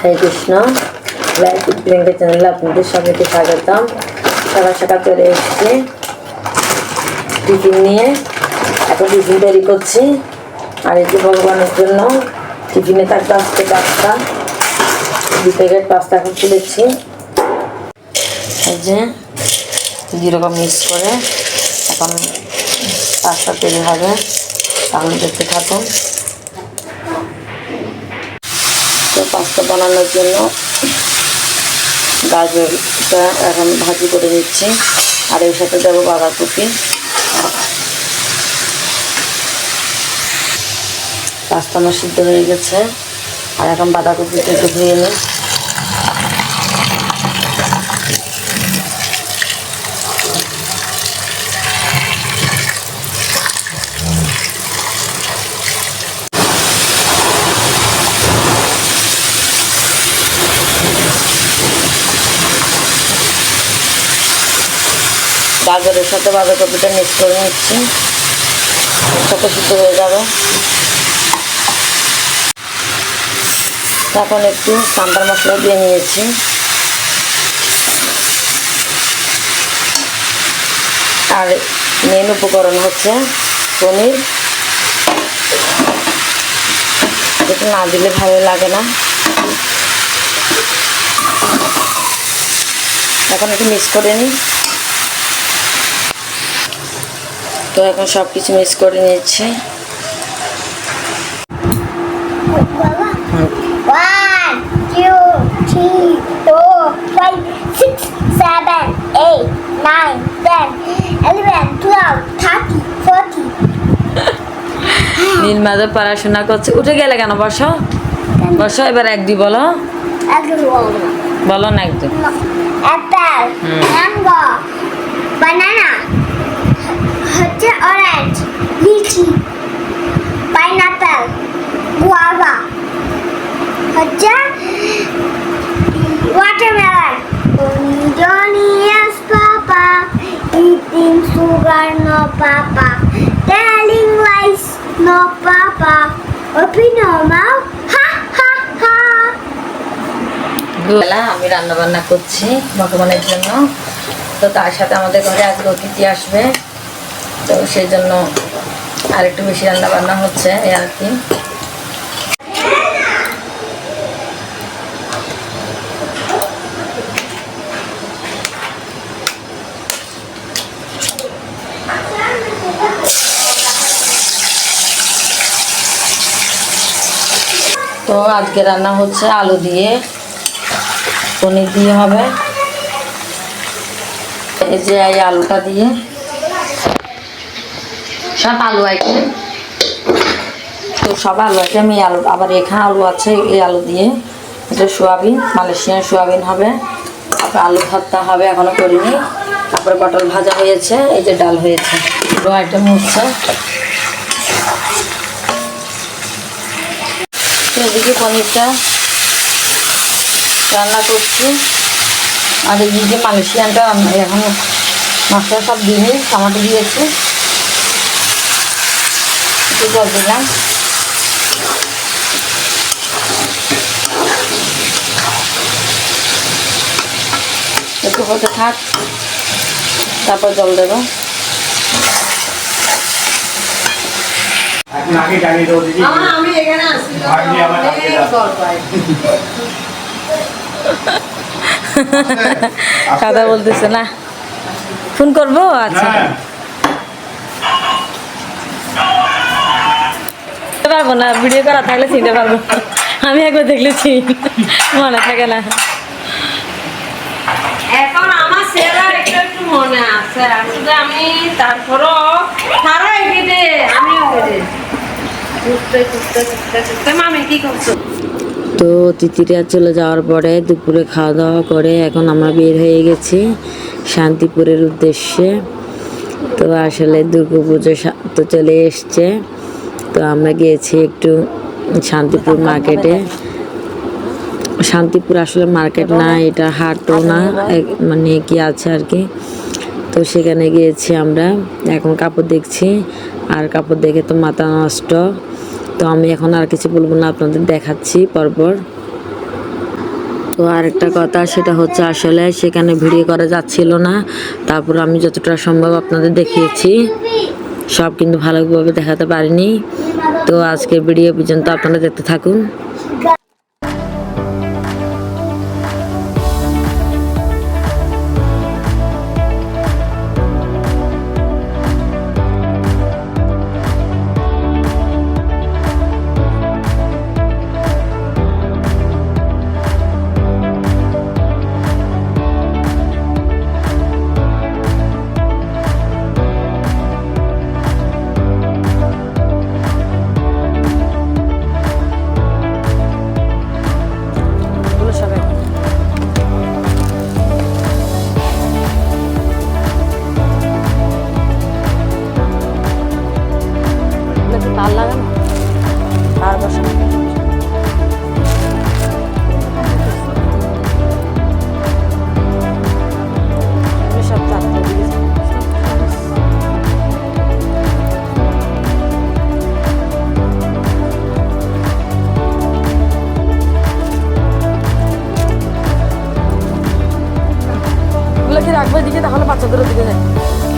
হরে Krishna life Priyanka চ্যানেলে আপনাদের সবাইকে স্বাগতম। সকাল সকাল চলে এসেছি। টিফিন নিয়ে। এখন টিফিন তৈরি করছি। আর এই যে ভগবানের জন্য টিফিনে থাকবে আজকে পাস্তা। দু প্যাকেট পাস্তা এখন তুলেছি। এই যে যেরকম মিক্স করে এখন পাস্তা তৈরি হবে। তাহলে দেখতে থাকুন তো পাস্তা বানানোর জন্য গাজরটা এখন ভাজি করে নিচ্ছি। আর এর সাথে দেবো বাঁধাকপি। পাস্তা আমার সিদ্ধ হয়ে গেছে। আর এখন বাঁধাকপিটা একটু ধুয়ে নিই। গাজরের সাথে বাঁধাকপিটা মিক্স করে নিচ্ছি সাথে সিদ্ধ হয়ে যাবে। এখন একটু সাম্বার মশলা দিয়ে নিয়েছি। আর মেন উপকরণ হচ্ছে পনির। এটা না দিলে ভালো লাগে না। এখন একটু মিক্স করে নিই। তো এখন সব কিছু মিস করে নিচ্ছে নীলমা তো পড়াশোনা করছে। উঠে গেলে কেন? বসো। বসো এবার এক বলো। বলো। না একদম একটা হম। হচ্ছে orange, লিচি, pineapple, guava, হচ্ছে watermelon. Johnny yes papa, eating sugar no papa, telling lies no papa, open your mouth. বেলা আমি রান্না বান্না করছি ভগবানের জন্য তো তার সাথে আমাদের ঘরে আজকে অতিথি আসবে তো সেই জন্য আর একটু বেশি রান্না বান্না হচ্ছে এই আর কি। তো আজকে রান্না হচ্ছে আলু দিয়ে, পনির দিয়ে হবে। এই যে এই আলুটা দিয়ে সব আলু আছে। তো সব আলু আছে। আমি এই আলু, আবার এখানে আলু আছে, এই আলু দিয়ে। এটা সোয়াবিন, মালয়েশিয়ান সোয়াবিন হবে। তারপর আলু ভর্তা হবে, এখনও করিনি। তারপরে পটল ভাজা হয়েছে, এই যে ডাল হয়েছে। দুটো আইটেম হচ্ছে। এদিকে পনিরটা রান্না করছি। আর এদিকে মালয়েশিয়ানটা এখন মশলা সব দিইনি টমাটো দিয়েছি। একটু জল দিলাম। একটু হতে থাক তারপর জল দেবো। আমি এখানে আসি। কথা বলতেছে না। ফোন করব? আচ্ছা হ্যাঁ চিনতে পারব না ভিডিও করা থাকলে চিনতে পারব। না। আমি একবার দেখলেছি মনে থাকে না। এখন আমার একটু একটু মনে আছে। আসলে আমি তারপরও তারা এগিয়ে আমি ঘুরতে ঘুরতে ঘুরতে ঘুরতে মামি কি করছ? তো তিতিরা চলে যাওয়ার পরে দুপুরে খাওয়া দাওয়া করে এখন আমরা বের হয়ে গেছি শান্তিপুরের উদ্দেশ্যে। তো আসলে দুর্গা পুজো তো চলে এসছে। তো আমরা গিয়েছি একটু শান্তিপুর মার্কেটে। শান্তিপুর আসলে মার্কেট না, এটা হাটও না মানে কি আছে আর কি। তো সেখানে গিয়েছি আমরা, এখন কাপড় দেখছি, আর কাপড় দেখে তো মাথা নষ্ট। তো আমি এখন আর কিছু বলব না, আপনাদের দেখাচ্ছি পরপর। তো আরেকটা কথা, সেটা হচ্ছে আসলে সেখানে ভিডিও করা যাচ্ছিল না, তারপর আমি যতটা সম্ভব আপনাদের দেখিয়েছি। সব কিন্তু ভালোভাবে দেখাতে পারিনি। তো আজকে ভিডিও পর্যন্ত আপনারা দেখতে থাকুন। এগুলো কি রাখবে দিকে তাহলে বাচ্চাদের দিকে যায়।